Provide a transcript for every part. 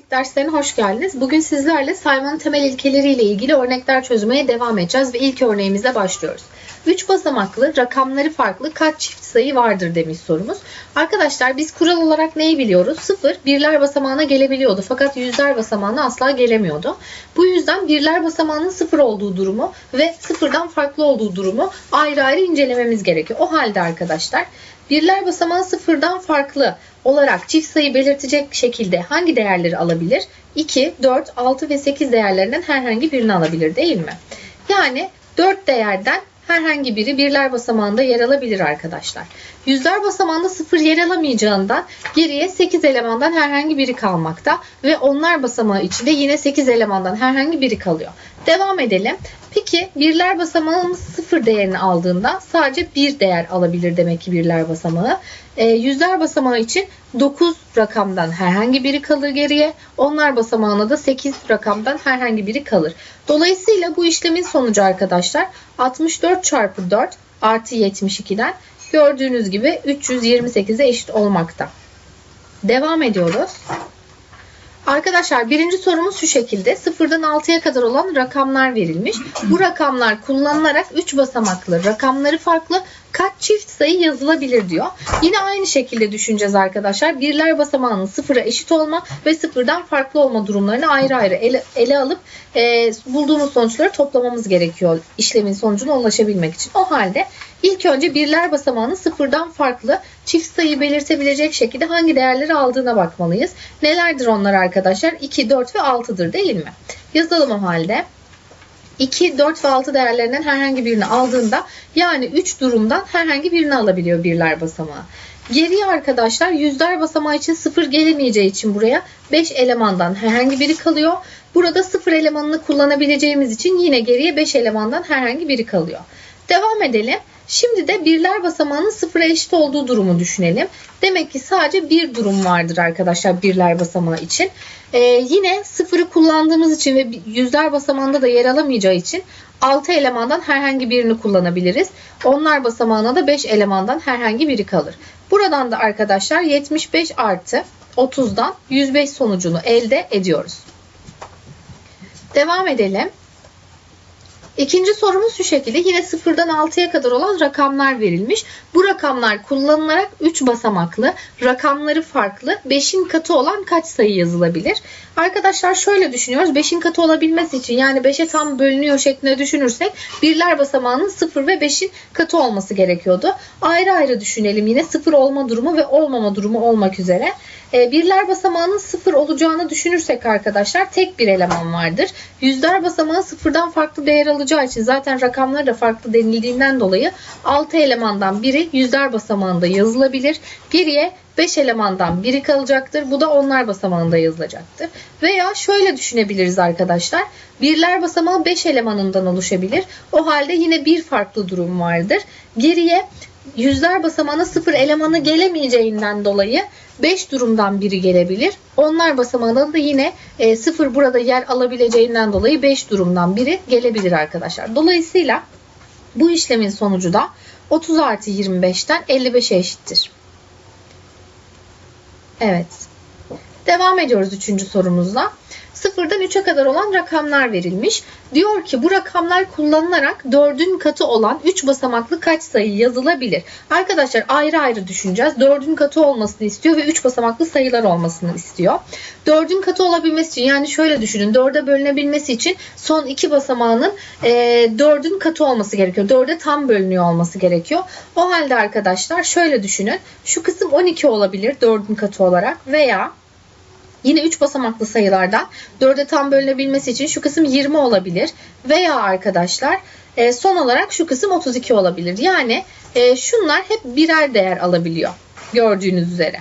Matematik derslerine hoş geldiniz. Bugün sizlerle saymanın temel ilkeleriyle ilgili örnekler çözmeye devam edeceğiz ve ilk örneğimizle başlıyoruz. 3 basamaklı, rakamları farklı kaç çift sayı vardır demiş sorumuz. Arkadaşlar biz kural olarak neyi biliyoruz? 0 birler basamağına gelebiliyordu fakat yüzler basamağına asla gelemiyordu. Bu yüzden birler basamağının 0 olduğu durumu ve sıfırdan farklı olduğu durumu ayrı ayrı incelememiz gerekiyor. O halde arkadaşlar birler basamağı sıfırdan farklı olarak çift sayı belirtecek şekilde hangi değerleri alabilir? 2, 4, 6 ve 8 değerlerinden herhangi birini alabilir değil mi? Yani 4 değerden herhangi biri birler basamağında yer alabilir arkadaşlar. Yüzler basamağında 0 yer alamayacağından geriye 8 elemandan herhangi biri kalmakta ve onlar basamağı içinde yine 8 elemandan herhangi biri kalıyor. Devam edelim. Peki birler basamağımız 0 değerini aldığında sadece bir değer alabilir demek ki birler basamağı. E, yüzler basamağı için 9 rakamdan herhangi biri kalır geriye. Onlar basamağına da 8 rakamdan herhangi biri kalır. Dolayısıyla bu işlemin sonucu arkadaşlar 64 çarpı 4 artı 72'den gördüğünüz gibi 328'e eşit olmakta. Devam ediyoruz. Arkadaşlar birinci sorumuz şu şekilde. Sıfırdan 6'ya kadar olan rakamlar verilmiş. Bu rakamlar kullanılarak 3 basamaklı, rakamları farklı kaç çift sayı yazılabilir diyor. Yine aynı şekilde düşüneceğiz arkadaşlar. Birler basamağının sıfıra eşit olma ve sıfırdan farklı olma durumlarını ayrı ayrı ele, ele alıp e, bulduğumuz sonuçları toplamamız gerekiyor işlemin sonucuna ulaşabilmek için. O halde ilk önce birler basamağının sıfırdan farklı çift sayı belirtebilecek şekilde hangi değerleri aldığına bakmalıyız. Nelerdir onlar arkadaşlar? 2, 4 ve 6'dır değil mi? Yazalım o halde. 2, 4 ve 6 değerlerinden herhangi birini aldığında yani 3 durumdan herhangi birini alabiliyor birler basamağı. Geriye arkadaşlar yüzler basamağı için 0 gelemeyeceği için buraya 5 elemandan herhangi biri kalıyor. Burada 0 elemanını kullanabileceğimiz için yine geriye 5 elemandan herhangi biri kalıyor. Devam edelim. Şimdi de birler basamağının sıfıra eşit olduğu durumu düşünelim. Demek ki sadece bir durum vardır arkadaşlar birler basamağı için. Ee, yine sıfırı kullandığımız için ve yüzler basamağında da yer alamayacağı için 6 elemandan herhangi birini kullanabiliriz. Onlar basamağına da 5 elemandan herhangi biri kalır. Buradan da arkadaşlar 75 artı 30'dan 105 sonucunu elde ediyoruz. Devam edelim. İkinci sorumuz şu şekilde yine sıfırdan 6'ya kadar olan rakamlar verilmiş. Bu rakamlar kullanılarak 3 basamaklı, rakamları farklı, 5'in katı olan kaç sayı yazılabilir? Arkadaşlar şöyle düşünüyoruz. 5'in katı olabilmesi için yani 5'e tam bölünüyor şeklinde düşünürsek birler basamağının 0 ve 5'in katı olması gerekiyordu. Ayrı ayrı düşünelim yine 0 olma durumu ve olmama durumu olmak üzere. E, birler basamağının sıfır olacağını düşünürsek arkadaşlar tek bir eleman vardır. Yüzler basamağı sıfırdan farklı değer alacağı için zaten rakamları da farklı denildiğinden dolayı 6 elemandan biri yüzler basamağında yazılabilir. Geriye 5 elemandan biri kalacaktır. Bu da onlar basamağında yazılacaktır. Veya şöyle düşünebiliriz arkadaşlar. Birler basamağı 5 elemanından oluşabilir. O halde yine bir farklı durum vardır. Geriye yüzler basamağına sıfır elemanı gelemeyeceğinden dolayı 5 durumdan biri gelebilir. Onlar basamağında da yine 0 e, burada yer alabileceğinden dolayı 5 durumdan biri gelebilir arkadaşlar. Dolayısıyla bu işlemin sonucu da 30 artı 25'ten 55'e eşittir. Evet. Devam ediyoruz üçüncü sorumuzla. Sıfırdan 3'e kadar olan rakamlar verilmiş. Diyor ki bu rakamlar kullanılarak 4'ün katı olan 3 basamaklı kaç sayı yazılabilir? Arkadaşlar ayrı ayrı düşüneceğiz. 4'ün katı olmasını istiyor ve 3 basamaklı sayılar olmasını istiyor. 4'ün katı olabilmesi için yani şöyle düşünün 4'e bölünebilmesi için son 2 basamağının e, 4'ün katı olması gerekiyor. 4'e tam bölünüyor olması gerekiyor. O halde arkadaşlar şöyle düşünün. Şu kısım 12 olabilir 4'ün katı olarak veya Yine 3 basamaklı sayılardan 4'e tam bölünebilmesi için şu kısım 20 olabilir. Veya arkadaşlar e, son olarak şu kısım 32 olabilir. Yani e, şunlar hep birer değer alabiliyor. Gördüğünüz üzere.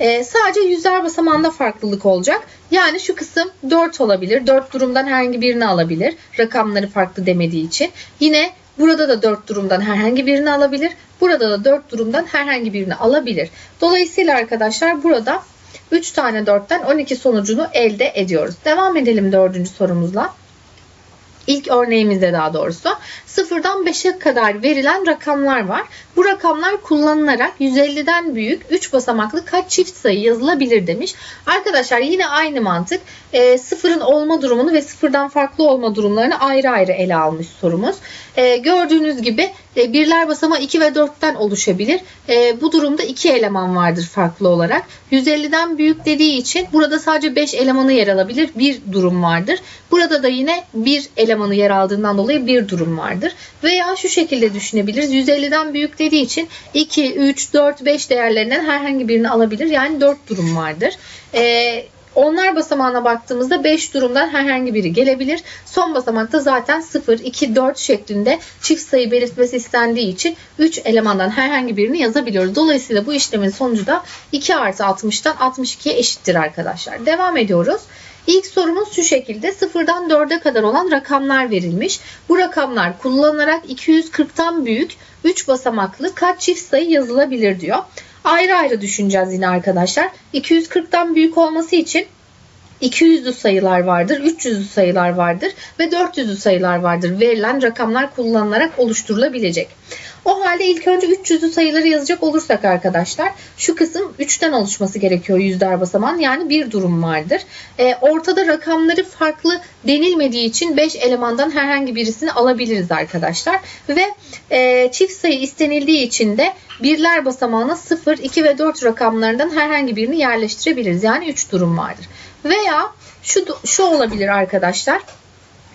E, sadece yüzler basamağında farklılık olacak. Yani şu kısım 4 olabilir. 4 durumdan herhangi birini alabilir. Rakamları farklı demediği için. Yine burada da 4 durumdan herhangi birini alabilir. Burada da 4 durumdan herhangi birini alabilir. Dolayısıyla arkadaşlar burada 3 tane 4'ten 12 sonucunu elde ediyoruz. Devam edelim dördüncü sorumuzla. İlk örneğimizde daha doğrusu sıfırdan 5'e kadar verilen rakamlar var. Bu rakamlar kullanılarak 150'den büyük 3 basamaklı kaç çift sayı yazılabilir demiş. Arkadaşlar yine aynı mantık. E, sıfırın olma durumunu ve sıfırdan farklı olma durumlarını ayrı ayrı ele almış sorumuz. E, gördüğünüz gibi e, birler basamağı 2 ve 4'ten oluşabilir. E, bu durumda 2 eleman vardır farklı olarak. 150'den büyük dediği için burada sadece 5 elemanı yer alabilir. Bir durum vardır. Burada da yine bir elemanı yer aldığından dolayı bir durum vardır. Veya şu şekilde düşünebiliriz. 150'den büyük dediği için 2, 3, 4, 5 değerlerinden herhangi birini alabilir. Yani 4 durum vardır. Ee, onlar basamağına baktığımızda 5 durumdan herhangi biri gelebilir. Son basamakta zaten 0, 2, 4 şeklinde çift sayı belirtmesi istendiği için 3 elemandan herhangi birini yazabiliyoruz. Dolayısıyla bu işlemin sonucu da 2 artı 60'tan 62'ye eşittir arkadaşlar. Devam ediyoruz. İlk sorumuz şu şekilde 0'dan 4'e kadar olan rakamlar verilmiş. Bu rakamlar kullanılarak 240'tan büyük 3 basamaklı kaç çift sayı yazılabilir diyor. Ayrı ayrı düşüneceğiz yine arkadaşlar. 240'tan büyük olması için 200'lü sayılar vardır, 300'lü sayılar vardır ve 400'lü sayılar vardır. Verilen rakamlar kullanılarak oluşturulabilecek. O halde ilk önce 300'lü sayıları yazacak olursak arkadaşlar şu kısım 3'ten oluşması gerekiyor yüzler basamağın yani bir durum vardır. E, ortada rakamları farklı denilmediği için 5 elemandan herhangi birisini alabiliriz arkadaşlar. Ve e, çift sayı istenildiği için de birler basamağına 0, 2 ve 4 rakamlarından herhangi birini yerleştirebiliriz. Yani 3 durum vardır. Veya şu, şu olabilir arkadaşlar.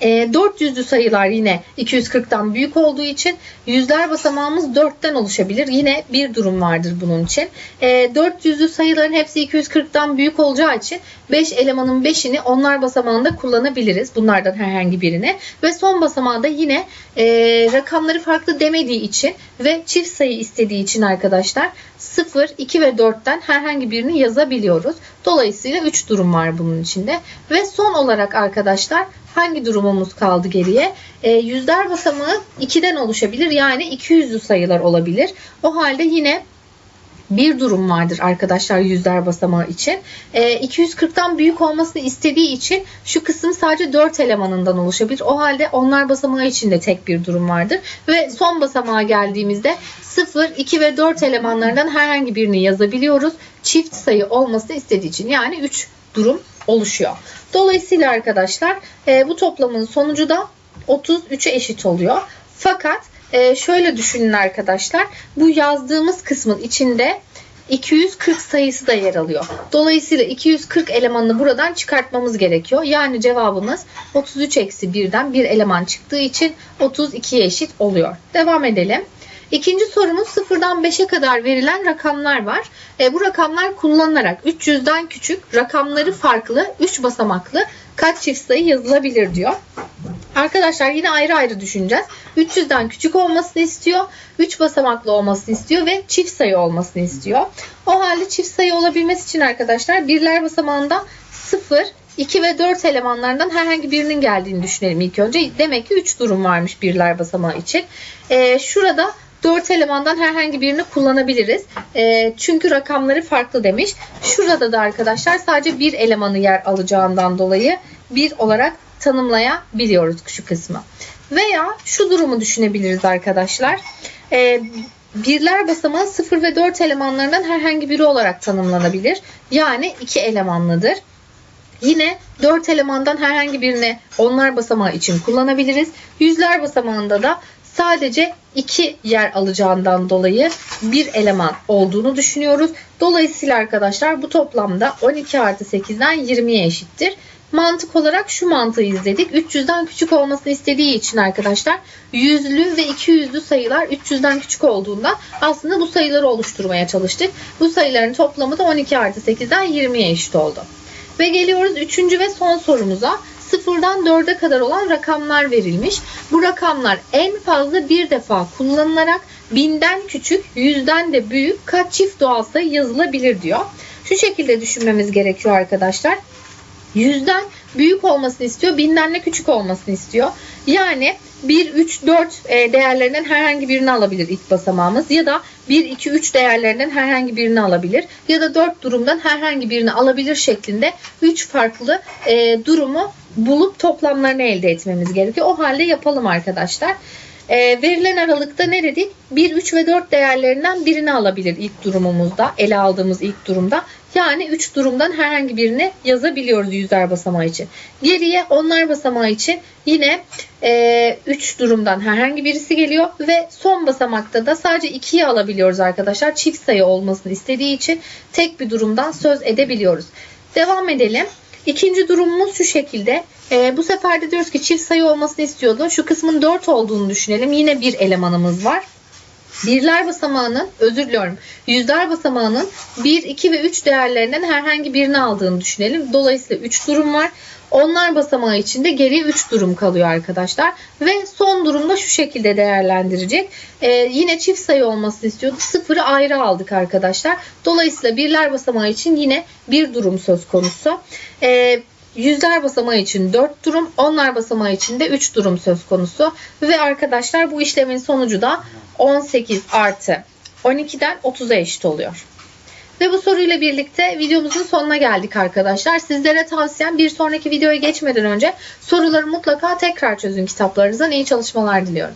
E, 400'lü sayılar yine 240'tan büyük olduğu için yüzler basamağımız 4'ten oluşabilir. Yine bir durum vardır bunun için. E, 400'lü sayıların hepsi 240'tan büyük olacağı için 5 elemanın 5'ini onlar basamağında kullanabiliriz. Bunlardan herhangi birini. Ve son basamağı da yine e, rakamları farklı demediği için ve çift sayı istediği için arkadaşlar 0, 2 ve 4'ten herhangi birini yazabiliyoruz. Dolayısıyla 3 durum var bunun içinde. Ve son olarak arkadaşlar hangi durumumuz kaldı geriye? E, yüzler basamağı 2'den oluşabilir. Yani 200'lü sayılar olabilir. O halde yine bir durum vardır arkadaşlar yüzler basamağı için. E, 240'tan büyük olmasını istediği için şu kısım sadece 4 elemanından oluşabilir. O halde onlar basamağı için de tek bir durum vardır. Ve son basamağa geldiğimizde 0, 2 ve 4 elemanlarından herhangi birini yazabiliyoruz. Çift sayı olması istediği için yani 3 durum oluşuyor. Dolayısıyla arkadaşlar e, bu toplamın sonucu da 33'e eşit oluyor. Fakat e, şöyle düşünün arkadaşlar. Bu yazdığımız kısmın içinde 240 sayısı da yer alıyor. Dolayısıyla 240 elemanını buradan çıkartmamız gerekiyor. Yani cevabımız 33 eksi 1'den bir eleman çıktığı için 32'ye eşit oluyor. Devam edelim. İkinci sorumuz sıfırdan 5'e kadar verilen rakamlar var. E, bu rakamlar kullanılarak 300'den küçük rakamları farklı 3 basamaklı kaç çift sayı yazılabilir diyor. Arkadaşlar yine ayrı ayrı düşüneceğiz. 300'den küçük olmasını istiyor. 3 basamaklı olmasını istiyor ve çift sayı olmasını istiyor. O halde çift sayı olabilmesi için arkadaşlar birler basamağında 0, 2 ve 4 elemanlarından herhangi birinin geldiğini düşünelim ilk önce. Demek ki 3 durum varmış birler basamağı için. Ee, şurada 4 elemandan herhangi birini kullanabiliriz. E, çünkü rakamları farklı demiş. Şurada da arkadaşlar sadece bir elemanı yer alacağından dolayı bir olarak tanımlayabiliyoruz şu kısmı. Veya şu durumu düşünebiliriz arkadaşlar. E, birler basamağı 0 ve 4 elemanlarından herhangi biri olarak tanımlanabilir. Yani 2 elemanlıdır. Yine 4 elemandan herhangi birini onlar basamağı için kullanabiliriz. Yüzler basamağında da sadece 2 yer alacağından dolayı bir eleman olduğunu düşünüyoruz. Dolayısıyla arkadaşlar bu toplamda 12 artı 8'den 20'ye eşittir. Mantık olarak şu mantığı izledik. 300'den küçük olmasını istediği için arkadaşlar yüzlü ve 200'lü sayılar 300'den küçük olduğunda aslında bu sayıları oluşturmaya çalıştık. Bu sayıların toplamı da 12 artı 8'den 20'ye eşit oldu. Ve geliyoruz 3. ve son sorumuza. Sıfırdan 4'e kadar olan rakamlar verilmiş. Bu rakamlar en fazla bir defa kullanılarak binden küçük, yüzden de büyük kaç çift doğal sayı yazılabilir diyor. Şu şekilde düşünmemiz gerekiyor arkadaşlar. Yüzden büyük olmasını istiyor, binden de küçük olmasını istiyor. Yani 1, 3, 4 değerlerinden herhangi birini alabilir ilk basamağımız ya da 1, 2, 3 değerlerinden herhangi birini alabilir ya da 4 durumdan herhangi birini alabilir şeklinde 3 farklı e, durumu bulup toplamlarını elde etmemiz gerekiyor. O halde yapalım arkadaşlar. E, verilen aralıkta ne dedik? 1, 3 ve 4 değerlerinden birini alabilir ilk durumumuzda, ele aldığımız ilk durumda. Yani 3 durumdan herhangi birini yazabiliyoruz yüzler basamağı için. Geriye onlar basamağı için yine 3 durumdan herhangi birisi geliyor ve son basamakta da sadece 2'yi alabiliyoruz arkadaşlar. Çift sayı olmasını istediği için tek bir durumdan söz edebiliyoruz. Devam edelim. İkinci durumumuz şu şekilde. Ee, bu sefer de diyoruz ki çift sayı olmasını istiyordu. Şu kısmın 4 olduğunu düşünelim. Yine bir elemanımız var. Birler basamağının, özür diliyorum, yüzler basamağının 1, 2 ve 3 değerlerinden herhangi birini aldığını düşünelim. Dolayısıyla 3 durum var. Onlar basamağı içinde geriye 3 durum kalıyor arkadaşlar. Ve son durumda şu şekilde değerlendirecek. Ee, yine çift sayı olmasını istiyordu. Sıfırı ayrı aldık arkadaşlar. Dolayısıyla birler basamağı için yine bir durum söz konusu. Ee, Yüzler basamağı için 4 durum, onlar basamağı için de 3 durum söz konusu. Ve arkadaşlar bu işlemin sonucu da 18 artı 12'den 30'a eşit oluyor. Ve bu soruyla birlikte videomuzun sonuna geldik arkadaşlar. Sizlere tavsiyem bir sonraki videoya geçmeden önce soruları mutlaka tekrar çözün kitaplarınızdan. iyi çalışmalar diliyorum.